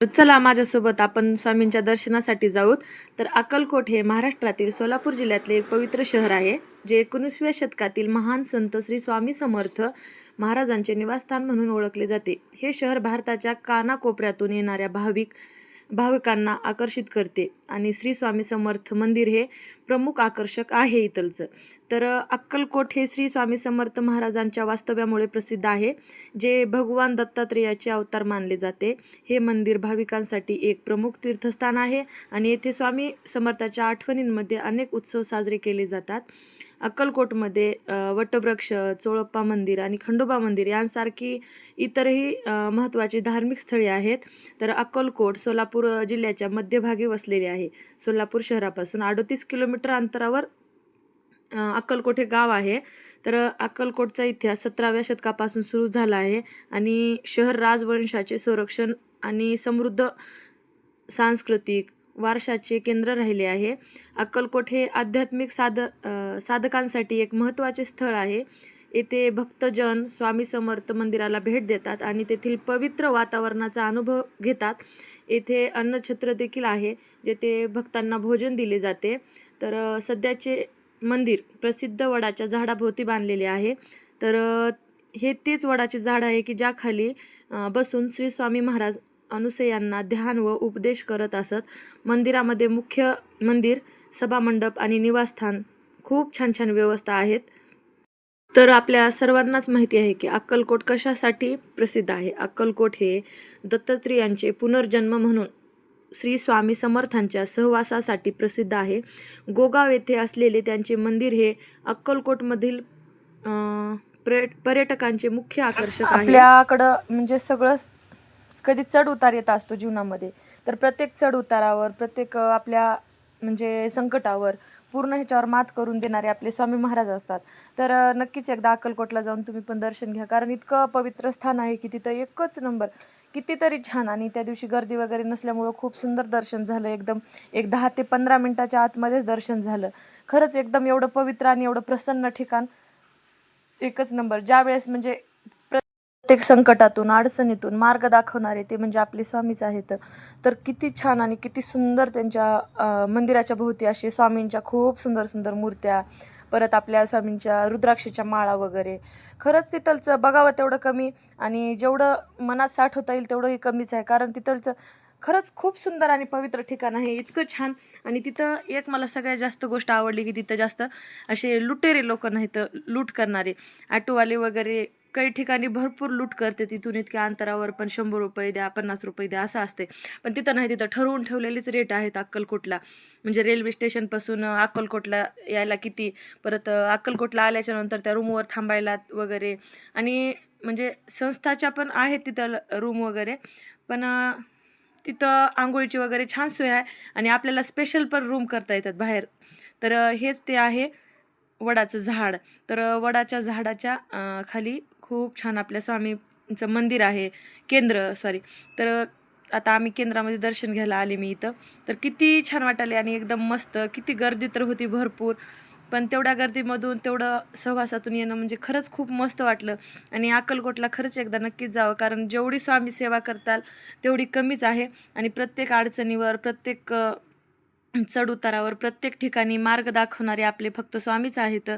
चला माझ्यासोबत आपण स्वामींच्या दर्शनासाठी जाऊत. तर अक्कलकोट हे महाराष्ट्रातील सोलापूर जिल्ह्यातले एक पवित्र शहर आहे जे एकोणीसव्या शतकातील महान संत श्री स्वामी समर्थ महाराजांचे निवासस्थान म्हणून ओळखले जाते. हे शहर भारताच्या कानाकोपऱ्यातून येणाऱ्या भाविक भाविकांना आकर्षित करते. आणि श्री स्वामी समर्थ मंदिर हे प्रमुख आकर्षक आहे इथलचं. तर अक्कलकोट हे श्री स्वामी समर्थ महाराजांच्या वास्तव्यामुळे प्रसिद्ध आहे जे भगवान दत्तात्रेयाचे अवतार मानले जाते. हे मंदिर भाविकांसाठी एक प्रमुख तीर्थस्थान आहे आणि येथे स्वामी समर्थाच्या आठवणींमध्ये अनेक उत्सव साजरे केले जातात. अक्कलकोटमध्ये वटवृक्ष चोळप्पा मंदिर आणि खंडोबा मंदिर यांसारखी इतरही महत्त्वाची धार्मिक स्थळे आहेत. तर अक्कलकोट सोलापूर जिल्ह्याच्या मध्यभागी वसलेले आहे. सोलापूर शहरापासून अडतीस किलोमीटर अंतरावर अक्कलकोट हे गाव आहे. तर अक्कलकोटचा इतिहास सतराव्या शतकापासून सुरू झाला आहे आणि शहर राजवंशाचे संरक्षण आणि समृद्ध सांस्कृतिक वारशाचे केंद्र राहिले आहे. अक्कलकोट हे आध्यात्मिक साध साधकांसाठी एक महत्त्वाचे स्थळ आहे. येथे भक्तजन स्वामी समर्थ मंदिराला भेट देतात आणि तेथील पवित्र वातावरणाचा अनुभव घेतात. येथे अन्नछत्र देखील आहे जेथे भक्तांना भोजन दिले जाते. तर सध्याचे मंदिर प्रसिद्ध वडाच्या झाडाभोवती बांधलेले आहे. तर हे तेच वडाचे झाड आहे की ज्याखाली बसून श्री स्वामी महाराज अनुसयांना ध्यान व उपदेश करत असत. मंदिरामध्ये मुख्य मंदिर सभामंडप आणि निवासस्थान खूप छान छान व्यवस्था आहेत. तर आपल्या सर्वांनाच माहिती आहे की अक्कलकोट कशासाठी प्रसिद्ध आहे? अक्कलकोट हे दत्तात्रेयांचे पुनर्जन्म म्हणून श्री स्वामी समर्थांच्या सहवासासाठी प्रसिद्ध आहे. गोगाव येथे असलेले त्यांचे मंदिर हे अक्कलकोटमधील पर्य पर्यटकांचे मुख्य आकर्षक आहे. आपल्याकडं म्हणजे सगळं कधी चढ उतार येत असतो जीवनामध्ये तर प्रत्येक चढ उतारावर प्रत्येक आपल्या म्हणजे संकटावर पूर्ण ह्याच्यावर मात करून देणारे आपले स्वामी महाराज असतात. तर नक्कीच एकदा अक्कलकोटला जाऊन तुम्ही पण दर्शन घ्या. कारण इतकं पवित्र स्थान आहे की तिथं एकच नंबर कितीतरी छान आणि त्या दिवशी गर्दी वगैरे नसल्यामुळं खूप सुंदर दर्शन झालं. एकदम एक दहा ते पंधरा मिनटाच्या आतमध्येच दर्शन झालं. खरंच एकदम एवढं पवित्र आणि एवढं प्रसन्न ठिकाण एकच नंबर. ज्या वेळेस म्हणजे प्रत्येक संकटातून अडचणीतून मार्ग दाखवणारे ते म्हणजे आपले स्वामीच आहेत. तर किती छान आणि किती सुंदर त्यांच्या मंदिराच्या भोवती असे स्वामींच्या खूप सुंदर सुंदर मूर्त्या परत आपल्या स्वामींच्या रुद्राक्षेच्या माळा वगैरे. खरंच तिथलचं बघावं तेवढं कमी आणि जेवढं मनात साठवता येईल तेवढंही कमीच आहे. कारण तिथलचं खरंच खूप सुंदर आणि पवित्र ठिकाण आहे. इतकं छान आणि तिथं एक मला सगळ्यात जास्त गोष्ट आवडली की तिथं जास्त असे लुटेरे लोक नाहीत लूट करणारे. ॲटोवाले वगैरे काही ठिकाणी भरपूर लूट करते तिथून इतक्या अंतरावर पण शंभर रुपये द्या पन्नास रुपये द्या असं असते. पण तिथं नाही तिथं ठरवून ठेवलेलेच रेट आहेत अक्कलकोटला. म्हणजे रेल्वे स्टेशनपासून अक्कलकोटला यायला किती? परत अक्कलकोटला आल्याच्यानंतर त्या रूमवर थांबायला वगैरे. आणि म्हणजे संस्थाच्या पण आहेत तिथं रूम वगैरे. पण तिथं आंघोळीची वगैरे छान सोय आहे. आणि आपल्याला स्पेशल पण रूम करता येतात बाहेर. तर हेच ते आहे वडाचं झाड. तर वडाच्या झाडाच्या खाली खूप छान आपल्या स्वामीचं मंदिर आहे केंद्र सॉरी तर आता आम्ही केंद्रामध्ये दर्शन घ्यायला आले मी इथं. तर किती छान वाटाले आणि एकदम मस्त. किती गर्दी तर होती भरपूर. पण तेवढ्या गर्दीमधून तेवढं सहवासातून येणं म्हणजे खरंच खूप मस्त वाटलं. आणि अक्कलकोटला खरंच एकदा नक्कीच जावं कारण जेवढी स्वामी सेवा करताल तेवढी कमीच आहे. आणि प्रत्येक अडचणीवर प्रत्येक चढउतारावर प्रत्येक ठिकाणी मार्ग दाखवणारे आपले फक्त स्वामीच आहेत.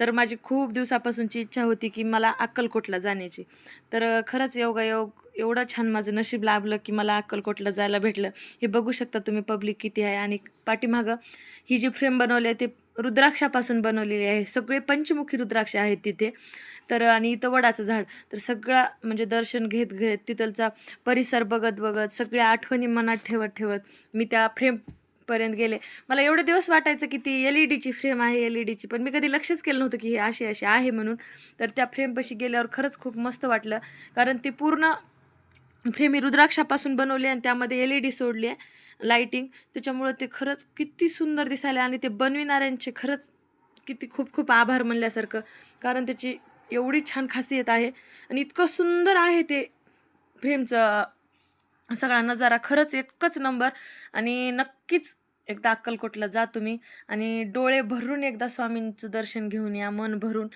तर माझी खूप दिवसापासूनची इच्छा होती की मला अक्कलकोटला जाण्याची. तर खरंच योगायोग एवढं छान माझं नशीब लाभलं की मला अक्कलकोटला जायला भेटलं. हे बघू शकता तुम्ही पब्लिक किती आहे आणि पाठीमागं ही जी फ्रेम बनवली आहे ते रुद्राक्षापासून बनवलेली आहे. सगळे पंचमुखी रुद्राक्ष आहेत तिथे. तर आणि इथं वडाचं झाड. तर सगळं म्हणजे दर्शन घेत घेत तिथलचा परिसर बघत बघत सगळ्या आठवणी मनात ठेवत ठेवत मी त्या फ्रेम पर्यंत गेले. मला एवढे दिवस वाटायचं की ती एल ई डीची फ्रेम आहे एल ई डीची पण मी कधी लक्षच केलं नव्हतं की हे अशी अशी आहे म्हणून. तर त्या फ्रेमपाशी गेल्यावर खरंच खूप मस्त वाटलं. कारण ती पूर्ण फ्रेम ही रुद्राक्षापासून बनवली आणि त्यामध्ये एल ई डी सोडली आहे लाईटिंग त्याच्यामुळं ते खरंच किती सुंदर दिसायला आणि ते बनविणाऱ्यांचे खरंच किती खूप खूप आभार म्हणल्यासारखं. कारण त्याची एवढी छान खासियत आहे आणि इतकं सुंदर आहे ते फ्रेमचं सगळा नजारा. खरंच एकच नंबर आणि नक्कीच एकदा अक्कलकोटला जा तुम्ही आणि डोळे भरून एकदा स्वामींचं दर्शन घेऊन या मन भरून.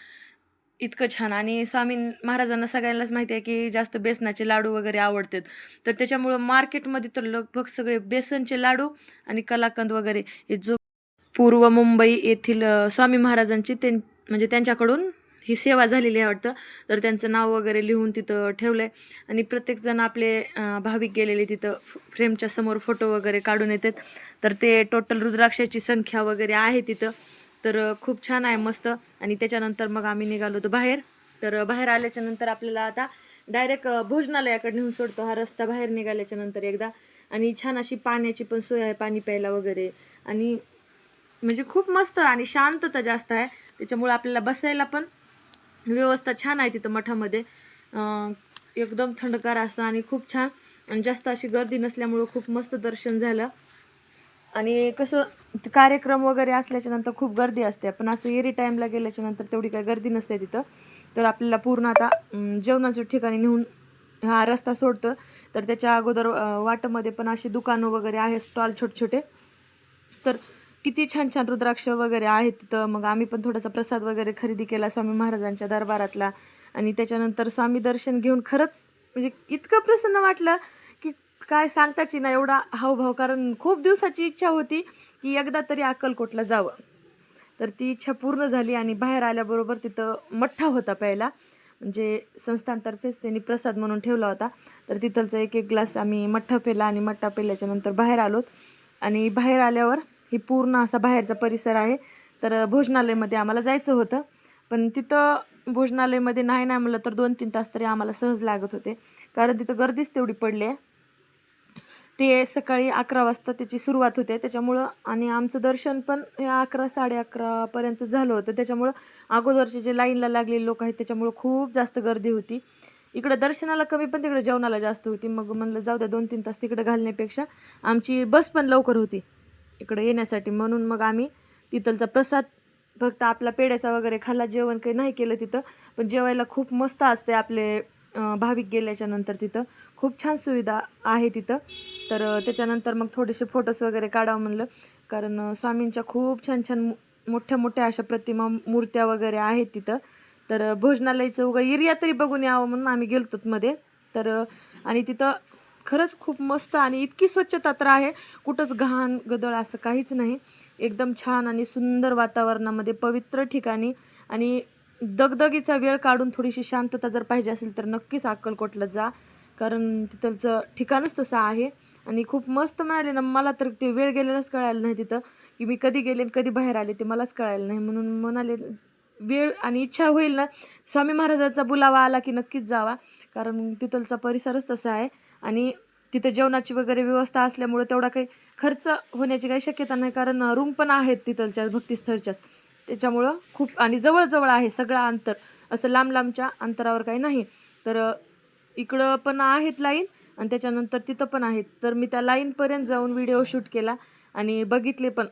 इतकं छान. आणि स्वामी महाराजांना सगळ्यांनाच माहिती आहे की जास्त बेसनाचे लाडू वगैरे आवडतात. तर त्याच्यामुळं मार्केटमध्ये तर लगभग सगळे बेसनचे लाडू आणि कलाकंद वगैरे. हे जो पूर्व मुंबई येथील स्वामी महाराजांची ते म्हणजे त्यांच्याकडून ही सेवा झालेली आहे वाटतं. तर त्यांचं नाव वगैरे लिहून तिथं ठेवलं आहे आणि प्रत्येकजण आपले भाविक गेलेले तिथं फ- फ्रेमच्या समोर फोटो वगैरे काढून येतात. तर ते टोटल रुद्राक्षाची संख्या वगैरे आहे तिथं. तर खूप छान आहे मस्त. आणि त्याच्यानंतर मग आम्ही निघालो होतो बाहेर. तर बाहेर आल्याच्यानंतर आपल्याला आता डायरेक्ट भोजनालयाकडे नेऊन सोडतो. हा रस्ता बाहेर निघाल्याच्या नंतर एकदा. आणि छान अशी पाण्याची पण सोय आहे पाणी प्यायला वगैरे. आणि म्हणजे खूप मस्त आणि शांतता जास्त आहे. त्याच्यामुळे आपल्याला बसायला पण व्यवस्था छान आहे तिथं मठामध्ये. एकदम थंडकार असतं आणि खूप छान. आणि जास्त अशी गर्दी नसल्यामुळं खूप मस्त दर्शन झालं. आणि कसं कार्यक्रम वगैरे असल्याच्या नंतर खूप गर्दी असते. पण असं एरी टाईमला गेल्याच्यानंतर तेवढी काही गर्दी नसते तिथं. तर आपल्याला पूर्ण आता जेवणाच्या ठिकाणी नेऊन हा रस्ता सोडतं. तर त्याच्या अगोदर वाटमध्ये पण अशी दुकानं वगैरे आहे स्टॉल छोटे छोटे तर किती छान छान रुद्राक्ष वगैरे आहेत तिथं. मग आम्ही पण थोडासा प्रसाद वगैरे खरेदी केला स्वामी महाराजांच्या दरबारातला. आणि त्याच्यानंतर स्वामी दर्शन घेऊन खरंच म्हणजे इतकं प्रसन्न वाटलं की काय सांगताची ना एवढा हावभाव कारण खूप दिवसाची इच्छा होती की एकदा तरी अक्कलकोटला जावं. तर ती इच्छा पूर्ण झाली आणि बाहेर आल्याबरोबर तिथं मठ्ठा होता प्यायला. म्हणजे संस्थांतर्फेच त्यांनी प्रसाद म्हणून ठेवला होता. तर तिथलचा एक एक ग्लास आम्ही मठ्ठा पेला आणि मठ्ठा पेल्याच्यानंतर बाहेर आलोत. आणि बाहेर आल्यावर ही पूर्ण असा बाहेरचा परिसर आहे. तर भोजनालयमध्ये आम्हाला जायचं होतं. पण तिथं भोजनालयमध्ये नाही नाही म्हणलं तर दोन तीन तास तरी आम्हाला सहज लागत होते. कारण तिथं गर्दीच तेवढी पडली आहे. ते सकाळी अकरा वाजता त्याची सुरुवात होते. त्याच्यामुळं आणि आमचं दर्शन पण हे अकरा साडे अकरापर्यंत झालं होतं. त्याच्यामुळं अगोदरचे जे लाईनला लागलेले लोक आहेत त्याच्यामुळं खूप जास्त गर्दी होती. इकडं दर्शनाला कमी पण तिकडे जेवणाला जास्त होती. मग म्हणलं जाऊ द्या दोन तीन तास तिकडे घालण्यापेक्षा आमची बस पण लवकर होती. इकडे येण्यासाठी. म्हणून मग आम्ही तिथलचा प्रसाद फक्त आपला पेड्याचा वगैरे खाल्ला जेवण काही नाही केलं तिथं. पण जेवायला खूप मस्त असते आपले भाविक गेल्याच्यानंतर तिथं. खूप छान सुविधा आहे तिथं. तर त्याच्यानंतर मग थोडेसे फोटोज वगैरे काढावं म्हणलं. कारण स्वामींच्या खूप छान छान मोठ्या मोठ्या अशा प्रतिमा मूर्त्या वगैरे आहेत तिथं. तर भोजनालयचं भोजनालयाचं उगा एरिया तरी बघून यावं म्हणून आम्ही गेलतो मध्ये. तर आणि तिथं खरंच खूप मस्त आणि इतकी स्वच्छता तर आहे. कुठंच घाण गदळ असं काहीच नाही. एकदम छान आणि सुंदर वातावरणामध्ये पवित्र ठिकाणी आणि दगदगीचा वेळ काढून थोडीशी शांतता जर पाहिजे असेल तर नक्कीच अक्कलकोटला जा. कारण तिथलचं ठिकाणच तसं आहे. आणि खूप मस्त मिळाले ना मला तर ते वेळ गेलेलाच कळायला नाही तिथं. की मी कधी गेले आणि कधी बाहेर आले ते मलाच कळायला नाही. म्हणून म्हणाले वेळ आणि इच्छा होईल ना स्वामी महाराजाचा बुलावा आला की नक्कीच जावा. कारण तिथलचा परिसरच तसा आहे. आणि तिथे जेवणाची वगैरे व्यवस्था असल्यामुळे तेवढा काही खर्च होण्याची काही शक्यता नाही. कारण रूम पण आहेत तिथलच्या भक्तिस्थळच्याच. त्याच्यामुळं खूप आणि जवळजवळ आहे सगळं अंतर. असं लांब लांबच्या अंतरावर काही नाही. तर इकडं पण आहेत लाईन आणि त्याच्यानंतर तिथं पण आहेत. तर मी त्या लाईनपर्यंत जाऊन व्हिडिओ शूट केला आणि बघितले पण.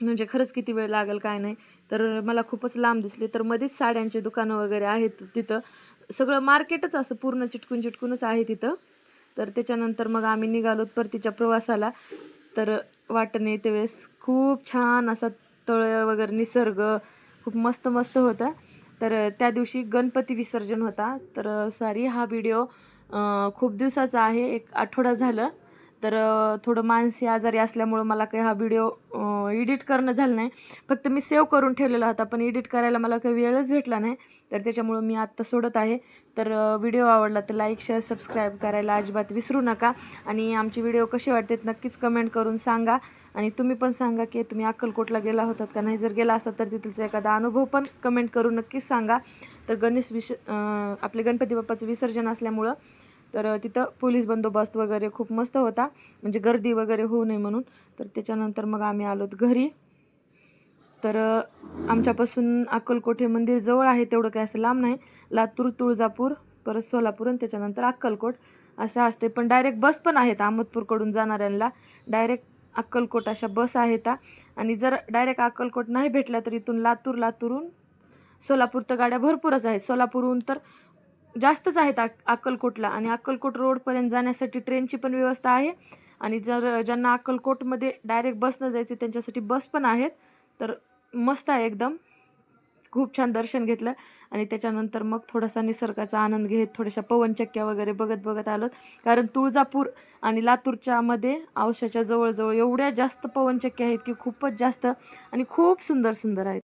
म्हणजे खरंच किती वेळ लागेल काय नाही. तर मला खूपच लांब दिसले. तर मध्येच साड्यांचे दुकानं वगैरे आहेत तिथं. सगळं मार्केटच असं पूर्ण चिटकून चिटकूनच आहे तिथं. तर त्याच्यानंतर मग आम्ही निघालो परतीच्या प्रवासाला. तर वाटणे त्यावेळेस खूप छान असा तळ वगैरे निसर्ग खूप मस्त मस्त होता. तर त्या दिवशी गणपती विसर्जन होता. तर सॉरी हा व्हिडिओ खूप दिवसाचा आहे. एक आठवडा झालं. तर थोडं मानसी आजारी असल्यामुळं मला काही हा व्हिडिओ एडिट करणं झालं नाही. फक्त मी सेव्ह करून ठेवलेला होता पण एडिट करायला मला काही वेळच भेटला नाही. तर त्याच्यामुळं मी आत्ता सोडत आहे. तर व्हिडिओ आवडला तर लाईक शेअर सबस्क्राईब करायला अजिबात विसरू नका. आणि आमचे व्हिडिओ कसे वाटतात नक्कीच कमेंट करून सांगा. आणि तुम्ही पण सांगा की तुम्ही अक्कलकोटला गेला होतात का नाही. जर गेला असाल तर तिथलचा एखादा अनुभव पण कमेंट करून नक्कीच सांगा. तर गणेश विस आपले गणपती बाप्पाचं विसर्जन असल्यामुळं तर तिथं पोलीस बंदोबस्त वगैरे खूप मस्त होता. म्हणजे गर्दी वगैरे होऊ नये म्हणून. तर त्याच्यानंतर मग आम्ही आलोत घरी. तर आमच्यापासून अक्कलकोट हे मंदिर जवळ आहे तेवढं काय असं लांब नाही. लातूर तुळजापूर परत सोलापूर आणि त्याच्यानंतर अक्कलकोट असं असते. पण डायरेक्ट बस पण आहेत अहमदपूरकडून जाणाऱ्यांना. डायरेक्ट अक्कलकोट अशा बस आहेत. आणि जर डायरेक्ट अक्कलकोट नाही भेटला तर इथून लातूर लातूरून सोलापूर तर गाड्या भरपूरच आहेत. सोलापूरहून तर जास्तच आहेत अक अक्कलकोटला. आणि अक्कलकोट रोडपर्यंत जाण्यासाठी ट्रेनची पण व्यवस्था आहे. आणि जर ज्यांना अक्कलकोटमध्ये डायरेक्ट बसनं जायचे त्यांच्यासाठी बस पण आहेत. तर मस्त आहे एकदम. खूप छान दर्शन घेतलं. आणि त्याच्यानंतर मग थोडासा निसर्गाचा आनंद घेत थोड्याशा पवनचक्क्या वगैरे बघत बघत आलो कारण तुळजापूर आणि लातूरच्यामध्ये औशाच्या जवळजवळ एवढ्या जास्त पवनचक्क्या आहेत की खूपच जास्त आणि खूप सुंदर सुंदर आहेत.